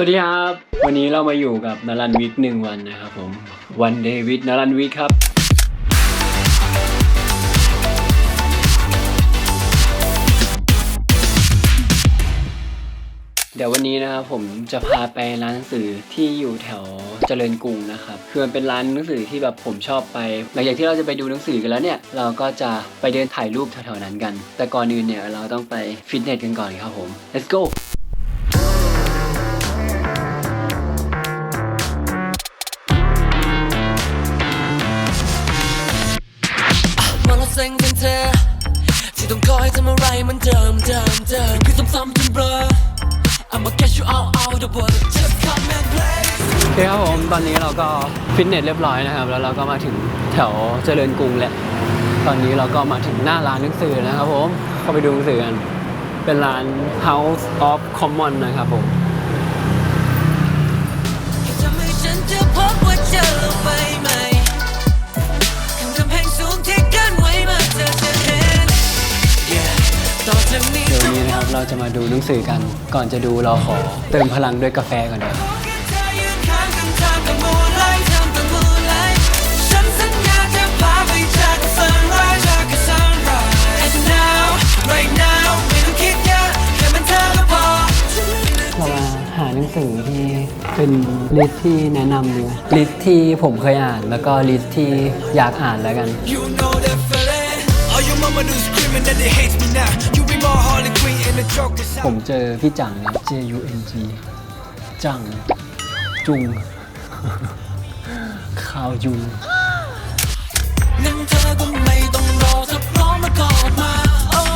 สวัสดีครับ วันนี้เรามาอยู่กับนารันวิทย์หนึ่งวันนะครับผมวันเดวิดนารันวิทย์ครับ เดี๋ยววันนี้นะครับผมจะพาไปร้านหนังสือที่อยู่แถวเจริญกรุงนะครับคือมันเป็นร้านหนังสือที่แบบผมชอบไป หลังจากที่เราจะไปดูหนังสือกันแล้วเนี่ย เราก็จะไปเดินถ่ายรูปแถวๆนั้นกัน แต่ก่อนอื่นเนี่ยเราต้องไปฟิตเนสกันก่อนครับผม let's go ต้องคอยทำอะไรเหมันเดิมเดิมเดิมคือซ้ำๆจนเบลอ I'ma get you out out the world just come and play โอเคครับผมตอนนี้เราก็ฟิตเนสเรียบร้อยนะครับ แล้วเราก็มาถึงแถวเจริญกรุงแล้วตอนนี้เราก็มาถึงหน้าร้านหนังสือนะครับผมเข้าไปดูหนังสือกัน เป็นร้าน House of Common นะครับผมแค่ทำให้ฉันจะพบว่าเจอเราไปไหม เราจะมาดูหนังสือกัน ก่อนจะดูเราขอเติมพลังด้วยกาแฟก่อนเดี๋ยวขอแค่เธอยืนข้างกันทางกับ moonlight ทำกับ moonlight ฉันสัญญาจะพาไปจาก sunrise จาก sunrise and now right now ไม่ต้อเป็นเธอก็พอเรามาหาหนังสือที่เป็นลิสต์ที่แนะนำดีไหมลิสต์ที่ผมเคยอ่านแล้วก็ลิสต์ที่อยากอ่านแล้วกัน ผมเจอพี่จังครับ J U N G จัง จุงข้าวยุงงั้นเธอก็ไม่ต้องรอถ้าพร้อมแล้วก็ออกมา Oh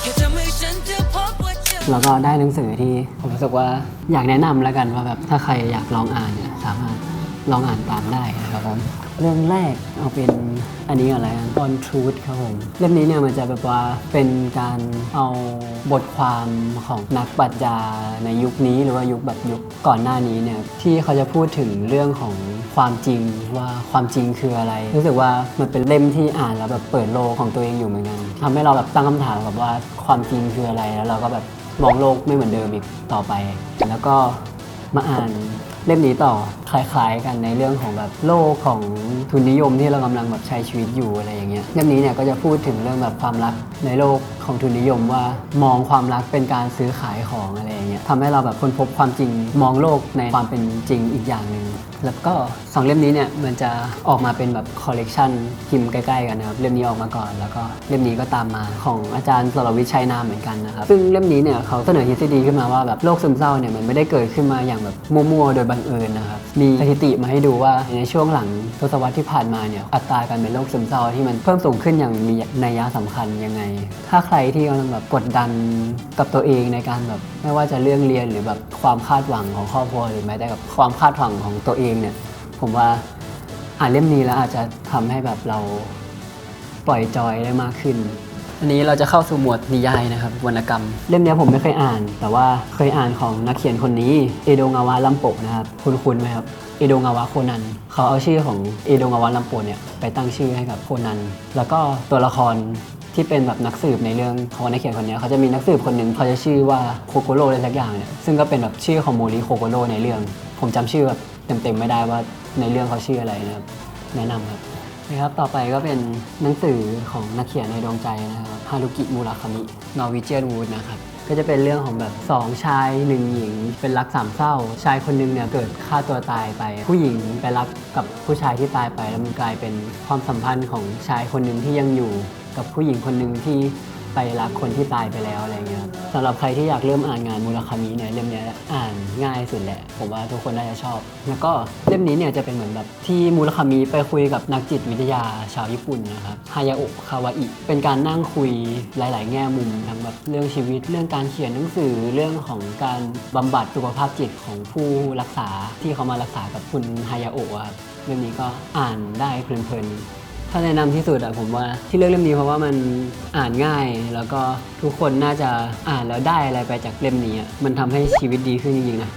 แค่ทำให้ฉันจะพบว่าเจอแล้วก็ได้หนังสือที่ผมรู้สึกว่าอยากแนะนำแล้วกันว่าแบบถ้าใครอยากลองอ่านเนี่ยสามารถลองอ่านตามได้นะครับผม เรื่องแรกเอาเป็นอันนี้อะไรกัน On Truth ครับผม เล่มนี้เนี่ยมันจะแบบว่าเป็นการเอาบทความของนักปรัชญาในยุคนี้หรือว่ายุคแบบยุคก่อนหน้านี้เนี่ยที่เขาจะพูดถึงเรื่องของความจริงว่าความจริงคืออะไร รู้สึกว่ามันเป็นเล่มที่อ่านแล้วแบบเปิดโลกของตัวเองอยู่เหมือนกันทำให้เราแบบตั้งคำถามแบบว่าความจริงคืออะไรแล้วเราก็แบบมองโลกไม่เหมือนเดิมอีกต่อไป แล้วก็มาอ่าน เล่มนี้ต่อคล้ายๆกันในเรื่องของแบบโลกของทุนนิยมที่เรากำลังแบบใช้ชีวิตอยู่อะไรอย่างเงี้ยเล่มนี้เนี่ยก็จะพูดถึงเรื่องแบบความรักในโลก ของทุนนิยมว่า มองความรักเป็นการซื้อขายของอะไรอย่างเงี้ยทำให้เราแบบค้นพบความจริงมองโลกในความเป็นจริงอีกอย่างหนึ่งแล้วก็สองเล่มนี้เนี่ยมันจะออกมาเป็นแบบคอลเลกชันพิมพ์ใกล้ๆกันนะครับเล่มนี้ออกมาก่อน แล้วก็เล่มนี้ก็ตามมาของอาจารย์สรวิชัยนามเหมือนกันนะครับซึ่งเล่มนี้เนี่ยเขาเสนอทฤษฎีขึ้นมาว่าแบบโรคซึมเศร้าเนี่ยมันไม่ได้เกิดขึ้นมาอย่างแบบมั่วๆโดยบังเอิญนะครับมีสถิติมาให้ดูว่าในช่วงหลังทศวรรษที่ผ่านมาเนี่ยอัตราการเป็นโรคซึมเศร้าที่มันเพิ่มสูงขึ้นอย่างมีนัยยะสำคัญยังไง ถ้าใครที่กำลังแบบกดดันกับตัวเองในการแบบไม่ว่าจะเรื่องเรียนหรือแบบความคาดหวังของครอบครัวหรือแม้แต่กับความคาดหวังของตัวเองเนี่ย ผมว่าอ่านเล่มนี้แล้วอาจจะทำให้แบบเราปล่อยจอยได้มากขึ้น อันนี้เราจะเข้าสู่หมวดนิยายนะครับวรรณกรรม เล่มนี้ผมไม่เคยอ่าน แต่ว่าเคยอ่านของนักเขียนคนนี้เอโดงาวะลัมโปะนะครับคุณคุณไหมครับเอโดงาวะโคนันเขาเอาชื่อของเอโดงาวะลัมโปะเนี่ยไปตั้งชื่อให้กับโคนันแล้วก็ตัวละคร ที่เป็นแบบนักสืบในเรื่องของนักเขียนคนนี้เขาจะมีนักสืบคนหนึ่งเขาจะชื่อว่าโคโกโร่อะไรสักอย่างเนี่ยซึ่งก็เป็นแบบชื่อของโมริโคโกโร่ในเรื่อง ผมจำชื่อแบบเต็มๆไม่ได้ว่าในเรื่องเขาชื่ออะไรนะครับแนะนำครับนะครับต่อไปก็เป็นหนังสือของนักเขียนในดวงใจนะครับฮารุกิมูราคามินอร์วิเจียนวูดนะครับ ก็จะเป็นเรื่องของแบบสองชายหนึ่งหญิง เป็นรักสามเศร้า ชายคนหนึงเนี่ยเกิดฆ่าตัวตายไป ผู้หญิงไปรักกับผู้ชายที่ตายไปแล้วมันกลายเป็นความสัมพันธ์ของชายคนหนึ่งที่ยังอยู่ กับผู้หญิงคนหนึ่งที่ ไปรักคนที่ตายไปแล้วอะไรเงี้ยครับสำหรับใครที่อยากเริ่มอ่านงานมูราคามิเนี่ยเล่มเนี้ยอ่านง่ายสุดแหละ ผมว่าทุกคนน่าจะชอบ แล้วก็เล่มนี้เนี่ยจะเป็นเหมือนแบบที่มูราคามิไปคุยกับนักจิตวิทยาชาวญี่ปุ่นนะครับฮายาโอะคาวาอิเป็นการนั่งคุยหลาย ๆ แง่มุมทั้งแบบเรื่องชีวิต เรื่องการเขียนหนังสือเรื่องของการบำบัดสุขภาพจิตของผู้รักษาที่เขามารักษากับคุณฮายาโอะครับเล่มนี้ก็อ่านได้เพลินๆ ถ้าแนะนำที่สุดอะผมว่าที่เลือกเล่มนี้เพราะว่ามันอ่านง่าย แล้วก็ทุกคนน่าจะอ่านแล้วได้อะไรไปจากเล่มนี้อะมันทำให้ชีวิตดีขึ้นจริงๆนะ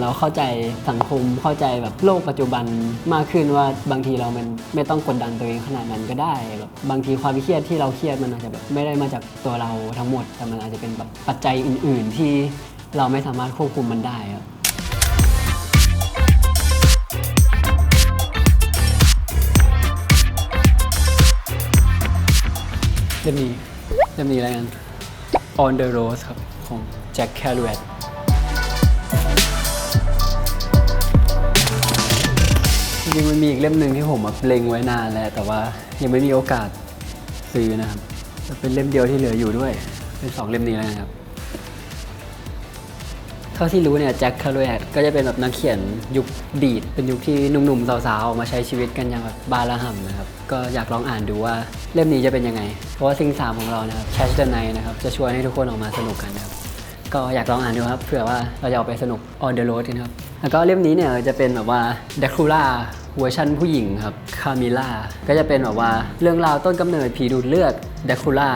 เราเข้าใจสังคมเข้าใจแบบโลกปัจจุบันมากขึ้นว่าบางทีเรามันไม่ต้องกดดันตัวเองขนาดนั้นก็ได้แบบบางทีความเครียดที่เราเครียดมันอาจจะแบบไม่ได้มาจากตัวเราทั้งหมด แต่มันอาจจะเป็นแบบปัจจัยอื่น ๆ ที่เราไม่สามารถควบคุมมันได้ครับ เล่มนี้เล่มนี้อะไรกัน On the Rose ครับ ของแจ็คแคล u วตจริงๆมันมีอีกเล่มหนึ่งที่ผมแบบเล็งไว้นานแล้ว แต่ว่ายังไม่มีโอกาสซื้อนะครับเป็นเล่มเดียวที่เหลืออยู่ด้วย เป็นสองเล่มนี้แล้วนะครับ ท่าที่รู้เนี่ยแจ็คคาร์ u ว t ก็จะเป็นแบบนักเขียนยุคดีด เป็นยุคที่หนุ่มๆ สาวๆ ออกมาใช้ชีวิตกันอย่างแบบบาระห่ำนะครับ ก็อยากลองอ่านดูว่าเล่มนี้จะเป็นยังไง เพราะว่าซิงสามของเรานะครับ Catch the Night นะครับจะชวนให้ทุกคนออกมาสนุกกันนะครับก็อยากลองอ่านดูครับเผื่อว่าเราจะเอาไปสนุก on the road กันครับแล้วก็เล่มนี้เนี่ยจะเป็นแบบว่าเดคูล่าเวอร์ชันผู้หญิงครับคามิล่าก็จะเป็นแบบว่าเรื่องราวต้นกำเนิดผีดูดเลือดเดคูล่า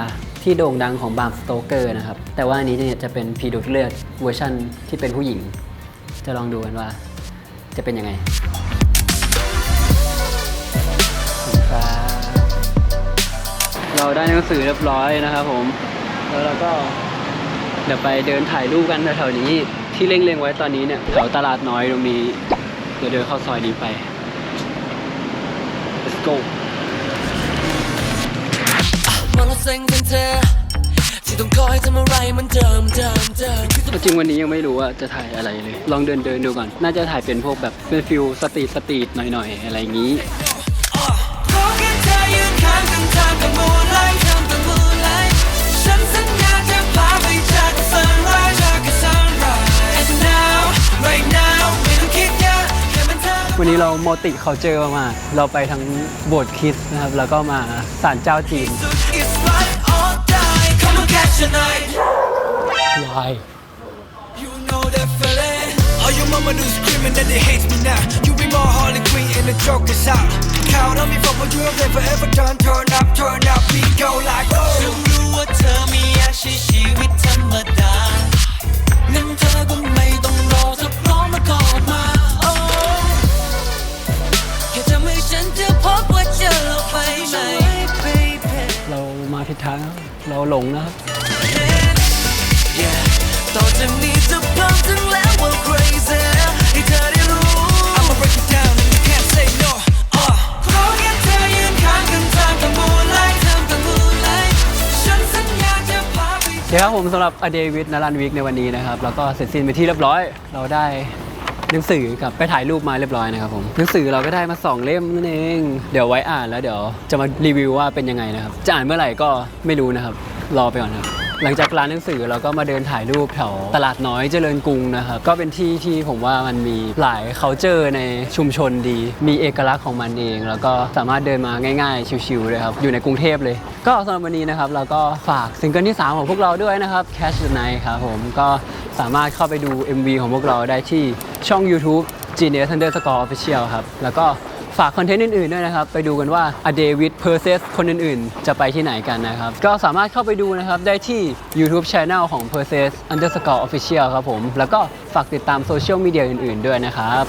ที่โด่งดังของบามสโตเกอร์นะครับ แต่ว่าอันนี้เนี่ยจะเป็นผีดูดเลือดเวอร์ชันที่เป็นผู้หญิง จะลองดูกันว่าจะเป็นยังไงเราได้หนังสือเรียบร้อยนะครับผม แล้วเราก็เดี๋ยวไปเดินถ่ายรูปกันแถวๆนี้ที่เล็งๆไว้ตอนนี้เนี่ยแถวตลาดน้อยตรงนี้ เดี๋ยวเดินเข้าซอยนี้ไป let's go เซ็งเป็นเธอที่ต้องคอยทำอะไรมันเดิมเดิมเดิมจริงวันนี้ยังไม่รู้ว่าจะถ่ายอะไรเลย ลองเดินเดินดูก่อน น่าจะถ่ายเป็นพวกแบบเป็นฟิลสตรีทสตรีทหน่อยๆ อะไรอย่างนี้ วันนี้เราโมติเขาเจอมากๆเราไปทั้งโบสถ์คริสต์นะครับ แล้วก็มาศาลเจ้าจีน It's right or die Come on catch a night วาย You know that feeling All your mama do screaming that they hate me now You be more Harley Quinn and the joke is out Count on me for what you have never ever done Turn up, turn up, we go like oh ฉันรู้ว่าเธอไม่อยากใช้ชีวิตธรรมดา ผิดทางแล้วเราหลงนะครับ Yeah ต่อจากนี้จะพร้อมถึงแล้วว่า crazy ให้เธอได้รู้ I'ma break it down and you can't say no uh ขอแค่เธอยืนข้างกันทางกับ moonlight ทำกับ moonlight ฉันสัญญาจะพาไปเดี๋ยวครับผมสำหรับอเดวิดนารันวิกในวันนี้นะครับ แล้วก็เสร็จสิ้นไปที่เรียบร้อย เราได้ หนังสือกับไปถ่ายรูปมาเรียบร้อยนะครับผมหนังสือเราก็ได้มาสองเล่มนั่นเอง เดี๋ยวไว้อ่านแล้วเดี๋ยวจะมารีวิวว่าเป็นยังไงนะครับ จะอ่านเมื่อไหร่ก็ไม่รู้นะครับ รอไปก่อนครับ หลังจากร้านหนังสือเราก็มาเดินถ่ายรูปแถวตลาดน้อยเจริญกรุงนะครับก็เป็นที่ที่ผมว่ามันมีหลาย c u เจอร์ในชุมชนดี มีเอกลักษณ์ของมันเอง แล้วก็สามารถเดินมาง่ายๆ ชิวๆเลยครับ อยู่ในกรุงเทพเลย ก็สำหรับวันนี้นะครับ เราก็ฝากซิงเกิลที่ 3 ของพวกเราด้วยนะครับ Catch the Night ครับผมก็สามารถเข้าไปดู MV ของพวกเราได้ที่ช่อง YouTube Genius Underscore Official ครับแล้วก็ ฝากคอนเทนต์อื่นๆด้วยนะครับ ไปดูกันว่าอเดวิดเพอร์เซสคนอื่นๆ จะไปที่ไหนกันนะครับ ก็สามารถเข้าไปดูนะครับ ได้ที่ YouTube Channel ของ p e r s e s Underscore Official ครับผม แล้วก็ฝากติดตามโซเชียลมีเดียอื่นๆ ด้วยนะครับ